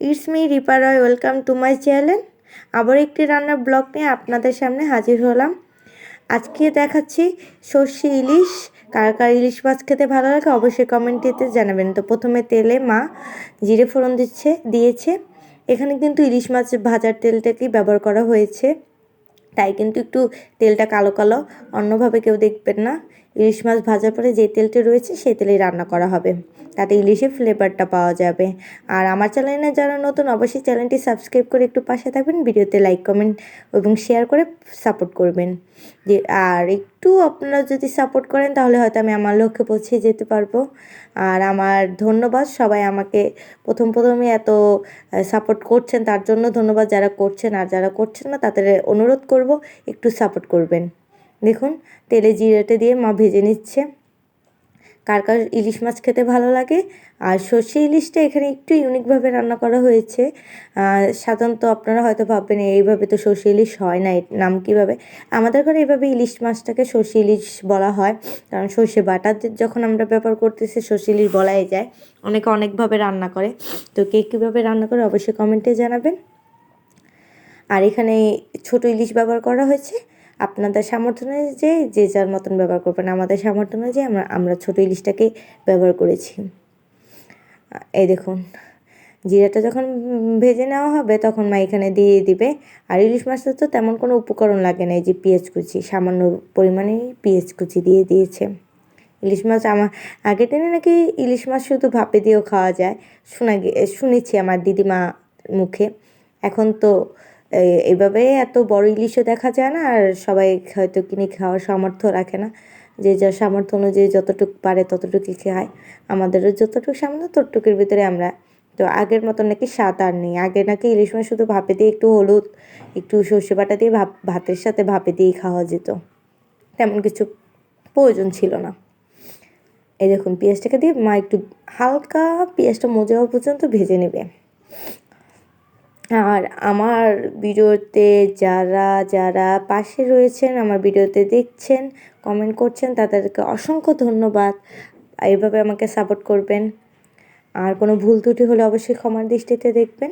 It's me Ripa Roy welcome to my channel আবার একটি রান্নার ব্লগ নিয়ে আপনাদের সামনে হাজির হলাম। আজকে দেখাচ্ছি সর্ষে ইলিশ। কার কার ইলিশ মাছ খেতে ভালো লাগে অবশ্যই কমেন্টিতে জানাবেন। তো প্রথমে তেলে মা জিরে ফোড়ন দিচ্ছে, দিয়েছে। এখানে কিন্তু ইলিশ মাছ ভাজার তেলটাকেই ব্যবহার করা হয়েছে। তাই কিন্তু একটু তেলটা কালো কালো, অন্যভাবে কেউ দেখবেন না। ইলিশ মাছ ভাজার পরে যে তেলটি রয়েছে সেই তেলেই রান্না করা হবে। তাতে ইলিশের ফ্লেভারটা পাওয়া যাবে। আর আমার চ্যানেলে যারা নতুন, অবশ্যই চ্যানেলটি সাবস্ক্রাইব করে একটু পাশে থাকবেন, ভিডিওতে লাইক কমেন্ট এবং শেয়ার করে সাপোর্ট করবেন। যে, আর একটু আপনারা যদি সাপোর্ট করেন, তাহলে হয়তো আমি আমার লক্ষ্যে পৌঁছে যেতে পারব। আর আমার ধন্যবাদ সবাই আমাকে প্রথম প্রথমে এত সাপোর্ট করছেন, তার জন্য ধন্যবাদ যারা করছেন। আর যারা করছেন না, তাদের অনুরোধ করব, একটু সাপোর্ট করবেন। দেখুন, তেলে জিরেটে দিয়ে মা ভেজে নিচ্ছে। কার কার ইলিশ মাছ খেতে ভালো লাগে? আর সর্ষে ইলিশটা এখানে একটু ইউনিকভাবে রান্না করা হয়েছে। সাধারণত আপনারা হয়তো ভাববেন, এইভাবে তো সর্ষে ইলিশ হয় না নাম কীভাবে? আমাদের ঘরে এইভাবে ইলিশ মাছটাকে সর্ষে ইলিশ বলা হয়। কারণ সর্ষে বাটা যখন আমরা ব্যবহার করতেছি, সর্ষে ইলিশ বলাই যায়। অনেকে অনেকভাবে রান্না করে। তো কে কীভাবে রান্না করে অবশ্যই কমেন্টে জানাবেন। আর এখানে ছোট ইলিশ ব্যবহার করা হয়েছে। আপনাদের সামর্থ্য অনুযায়ী যে যার মতন ব্যবহার করবেন, আমাদের সামর্থ্য অনুযায়ী আমরা আমরা ছোটো ইলিশটাকে ব্যবহার করেছি। এই দেখুন, জিরাটা যখন ভেজে নেওয়া হবে তখন মা এখানে দিয়ে দিবে। আর ইলিশ মাছটা তো তেমন কোনো উপকরণ লাগে না, এই যে পেঁয়াজ কুচি, সামান্য পরিমাণে পেঁয়াজ কুচি দিয়ে দিয়েছে। ইলিশ মাছ আমার আগের দিনে নাকি ইলিশ মাছ শুধু ভাপে দিয়েও খাওয়া যায়, শোনা শুনেছি আমার দিদিমা মুখে। এখন তো এইভাবে এত বড় ইলিশও দেখা যায় না, আর সবাই হয়তো কিনে খাওয়ার সামর্থ্য রাখে না। যে যার সামর্থ্য অনুযায়ী যতটুকু পারে ততটুকু খায়। আমাদেরও যতটুকু সামর্থ্য, ততটুকুর ভিতরে আমরা। তো আগের মতো নাকি স্বাদ আর নেই। আগে নাকি ইলিশ মাছ শুধু ভাপে দিয়ে একটু হলুদ, একটু সর্ষে বাটা দিয়ে ভাপ, ভাতের সাথে ভাপে দিয়েই খাওয়া যেত। তেমন কিছু প্রয়োজন ছিল না। এই দেখুন, পেঁয়াজটাকে দিয়ে মা একটু হালকা পেঁয়াজটা মজা হওয়া পর্যন্ত ভেজে নেবে। আর আমার ভিডিওতে যারা যারা পাশে রয়েছেন, আমার ভিডিওতে দেখছেন কমেন্ট করছেন, তাদেরকে অসংখ্য ধন্যবাদ। এইভাবে আমাকে সাপোর্ট করবেন। আর কোনো ভুল ত্রুটি হলে অবশ্যই ক্ষমার দৃষ্টিতে দেখবেন।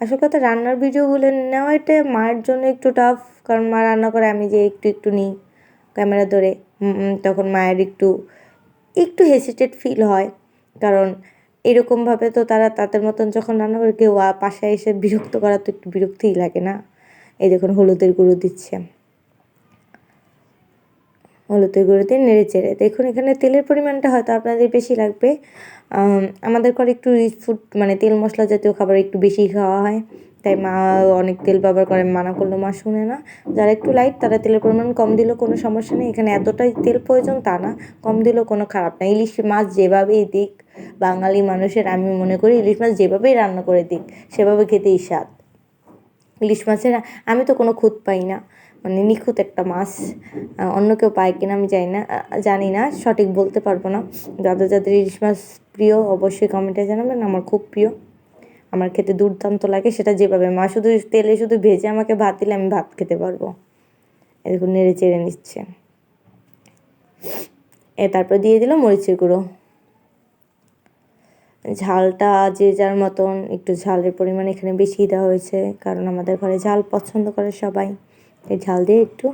আসল কথা, রান্নার ভিডিওগুলো নেওয়া এটা মায়ের জন্য একটু টাফ কারণ মা রান্না করে, আমি যে একটু একটু নিই ক্যামেরা ধরে তখন মায়ের একটু একটু হেসিটেট ফিল হয়। কারণ এরকমভাবে তো তারা তাদের মতন যখন রান্না করে কেউ পাশে এসে বিরক্ত করা তো একটু বিরক্তিই লাগে না? এই দেখুন, হলুদের গুঁড়ো দিচ্ছে। হলুদের গুঁড়ো দিয়ে নেড়ে চেড়ে। দেখুন, এখানে তেলের পরিমাণটা হয়তো আপনাদের বেশি লাগবে। আমাদের ঘরে একটু রিচ ফুড মানে তেল মশলা জাতীয় খাবার একটু বেশি খাওয়া হয়। তাই মা অনেক তেল ব্যবহার করে মানা করল মা শুনে না। যারা একটু লাইট তারা তেলের পরিমাণ কম দিলেও কোনো সমস্যা নেই। এখানে এতটাই তেল প্রয়োজন, তা না। কম দিলেও কোনো খারাপ না। ইলিশ মাছ যেভাবেই দিক, বাঙালি মানুষের, আমি মনে করি ইলিশ মাছ যেভাবেই রান্না করে দিক, সেভাবে খেতেই স্বাদ। ইলিশ মাছের, আমি তো কোনো খুঁত পাই না। মানে নিখুঁত একটা মাছ অন্য কেউ পায় কিনা আমি জানি না জানি না, সঠিক বলতে পারব না। যাদের যাদের ইলিশ মাছ প্রিয়, অবশ্যই কমেন্টে জানাবেন, আমার খুব প্রিয়। আমার খেতে দুর্দান্ত লাগে, সেটা যেভাবে। মা শুধু তেলে শুধু ভেজে আমাকে ভাত দিলে আমি ভাত খেতে পারব। এরকম নেড়ে চেড়ে নিচ্ছে। এ তারপর দিয়ে দিল মরিচের গুঁড়ো। ঝালটা যে যার মতন, একটু ঝালের পরিমাণ এখানে বেশি দেওয়া হয়েছে, কারণ আমাদের ঘরে ঝাল পছন্দ করে সবাই। এই ঝাল দিয়ে একটু,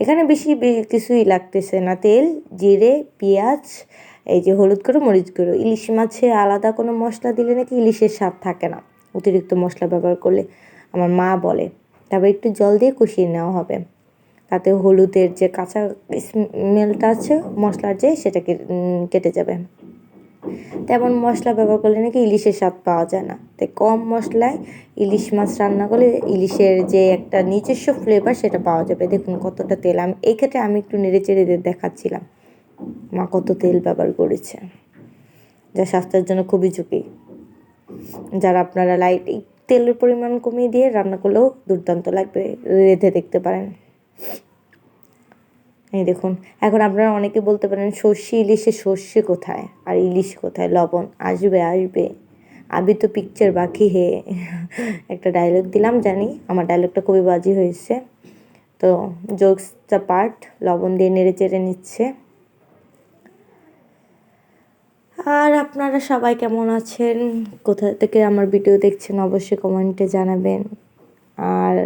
এখানে বেশি কিছুই লাগতেছে না। তেল, জিরে, পেঁয়াজ এই যে হলুদ গুঁড়ো, মরিচ গুঁড়ো। ইলিশ মাছে আলাদা কোনো মশলা দিলে নাকি ইলিশের স্বাদ থাকে না। অতিরিক্ত মশলা ব্যবহার করলে আমার মা বলে, তারপর একটু জল দিয়ে কষিয়ে নেওয়া হবে। তাতে হলুদের যে কাঁচা স্মেলটা আছে, মশলার যে, সেটা কেটে যাবে। তেমন মশলা ব্যবহার করলে নাকি ইলিশের স্বাদ পাওয়া যায় না। তাই কম মশলায় ইলিশ মাছ রান্না করলে ইলিশের যে একটা নিজস্ব ফ্লেভার সেটা পাওয়া যাবে। দেখুন কতটা তেল। আমি, এই ক্ষেত্রে আমি একটু নেড়ে চেড়ে দেখাচ্ছিলাম। মা কত তেল ব্যবহার করেছে। যা স্বাস্থ্যের জন্য খুবই ঝুঁকি। যারা আপনারা লাইট তেলের পরিমাণ কমিয়ে দিয়ে রান্না করলেও দুর্দান্ত লাগবে, রেঁধে দেখতে পারেন। এই দেখুন, এখন আপনারা অনেকে বলতে পারেন, সর্ষে ইলিশে সর্ষে কোথায়? আর ইলিশ কোথায়? লবণ, আসবে আসবে। আবি তো পিকচার বাকি হে। একটা ডায়লগ দিলাম, জানি আমার ডায়লগটা খুবই বাজি হয়েছে। তো জোকস দ্য পার্ট লবণ দিয়ে নেড়ে চেড়ে নিচ্ছে। আর আপনারা সবাই কেমন আছেন? কোথা থেকে আমার ভিডিও দেখছেন অবশ্যই কমেন্টে জানাবেন। আর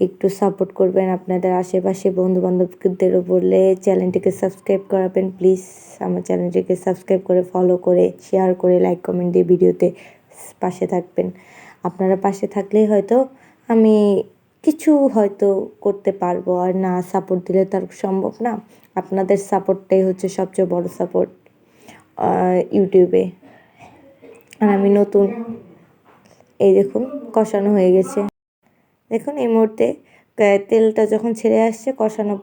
একটু সাপোর্ট করবেন আপনাদের আশেপাশে বন্ধু বান্ধবদেরও বললে চ্যানেলটিকে সাবস্ক্রাইব করাবেন, প্লিজ। আমার চ্যানেলটিকে সাবস্ক্রাইব করে, ফলো করে, শেয়ার করে, লাইক, কমেন্ট দিয়ে ভিডিওতে পাশে থাকবেন। আপনারা পাশে থাকলেই হয়তো আমি কিছু হয়তো করতে পারব। আর না সাপোর্ট দিলে তার সম্ভব না। আপনাদের সাপোর্টটাই হচ্ছে সবচেয়ে বড় সাপোর্ট। ইউটিউবে। আর আমি নতুন। এই দেখুন, কষানো হয়ে গেছে। দেখুন, এই মুহূর্তে তেলটা যখন ছেড়ে আসছে, কষানো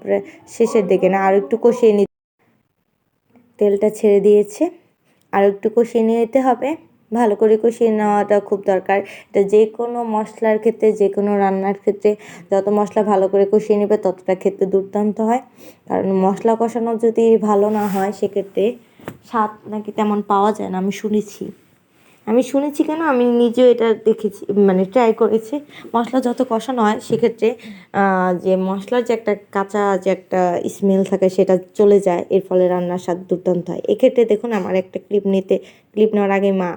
শেষের দিকে না, আর একটু কষিয়ে নি তেলটা ছেড়ে দিয়েছে। আর একটু কষিয়ে নিতে হবে। ভালো করে কষিয়ে নেওয়াটা খুব দরকার। এটা যে কোনো মশলার ক্ষেত্রে যে কোনো রান্নার ক্ষেত্রে, যত মশলা ভালো করে কষিয়ে নেবে, ততটা খেতে দুর্দান্ত হয়। কারণ মশলা কষানো যদি ভালো না হয়, সেক্ষেত্রে স্বাদ নাকি তেমন পাওয়া যায় না, আমি শুনেছি। আমি শুনেছি কেন? আমি নিজেও এটা দেখেছি মানে ট্রাই করেছি। মশলা যত কষা নয় সেক্ষেত্রে যে মশলার যে একটা কাঁচা যে একটা স্মেল থাকে, সেটা চলে যায়। এর ফলে রান্নার স্বাদ দুর্দান্ত হয়। এক্ষেত্রে দেখুন, আমার একটা ক্লিপ নিতে ক্লিপ নেওয়ার আগে মা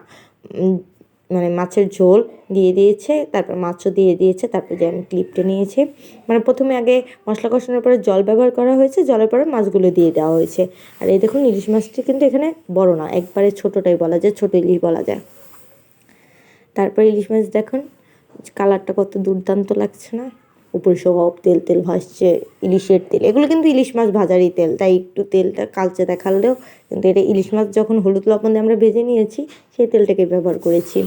মানে মাছের ঝোল দিয়ে দিয়েছে, তারপর মাছও দিয়ে দিয়েছে, তারপর যে আমি ক্লিপটা নিয়েছি। মানে প্রথমে আগে মশলা কষানোর পরে জল ব্যবহার করা হয়েছে, জলের পরে মাছগুলো দিয়ে দেওয়া হয়েছে। আর এই দেখুন ইলিশ মাছটি কিন্তু এখানে বড় না, একবারে ছোটোটাই বলা যায়, ছোটো ইলিশ বলা যায়। তারপর ইলিশ মাছ দেখুন, কালারটা কত দুর্দান্ত লাগছে না। উপরে সব তেল তেল ভাসছে, ইলিশের তেল। এগুলো কিন্তু ইলিশ মাছ ভাজারই তেল, তাই একটু তেলটা কালচে দেখালেও কিন্তু এটা ইলিশ মাছ যখন হলুদ লবণ দিয়ে আমরা ভেজে নিয়েছি, সেই তেলটাকে ব্যবহার করেছি।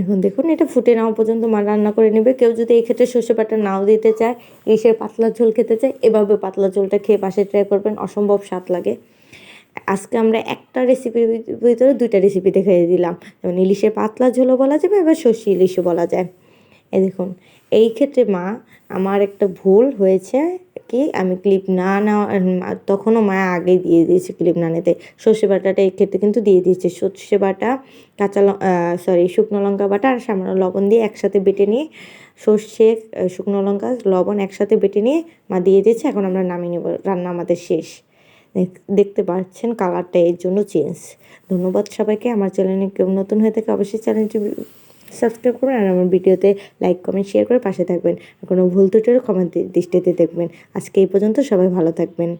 এখন দেখুন, এটা ফুটে নেওয়া পর্যন্ত মা রান্না করে নেবে। কেউ যদি এই ক্ষেত্রে সর্ষে বাটা নাও দিতে চায়, ইলিশের পাতলা ঝোল খেতে চায়, এভাবে পাতলা ঝোলটা খেয়ে পাশে ট্রাই করবেন, অসম্ভব স্বাদ লাগে। আজকে আমরা একটা রেসিপির ভিতরে দুইটা রেসিপি দেখিয়ে দিলাম। যেমন ইলিশের পাতলা ঝোলও বলা যাবে, এবার সর্ষে ইলিশও বলা যায়। এই দেখুন, এই ক্ষেত্রে মা, আমার একটা ভুল হয়েছে কি, আমি ক্লিপ না নেওয়া তখনও মা আগে দিয়ে দিয়েছে ক্লিপ না নিতে। সর্ষে বাটাটা এই ক্ষেত্রে কিন্তু দিয়ে দিয়েছে। সর্ষে বাটা, কাঁচা সরি শুকনো লঙ্কা বাটা আর সামান্য লবণ দিয়ে একসাথে বেটে নিয়ে সর্ষে শুকনো লঙ্কা, লবণ একসাথে বেটে নিয়ে মা দিয়ে দিয়েছে। এখন আমরা নামিয়ে নেব। রান্না আমাদের শেষ। দেখ- দেখতে পাচ্ছেন কালারটা এর জন্য চেঞ্জ ধন্যবাদ সবাইকে। আমার চ্যানেলে কেউ নতুন হয়ে থাকে, অবশ্যই চ্যানেলটি সাবস্ক্রাইব করবেন আর আমার ভিডিওতে লাইক, কমেন্ট, শেয়ার করে পাশে থাকবেন। কোনো ভুল ত্রুটির কমেন্ট দৃষ্টিতে দেখবেন। আজকে এই পর্যন্ত সবাই ভালো থাকবেন।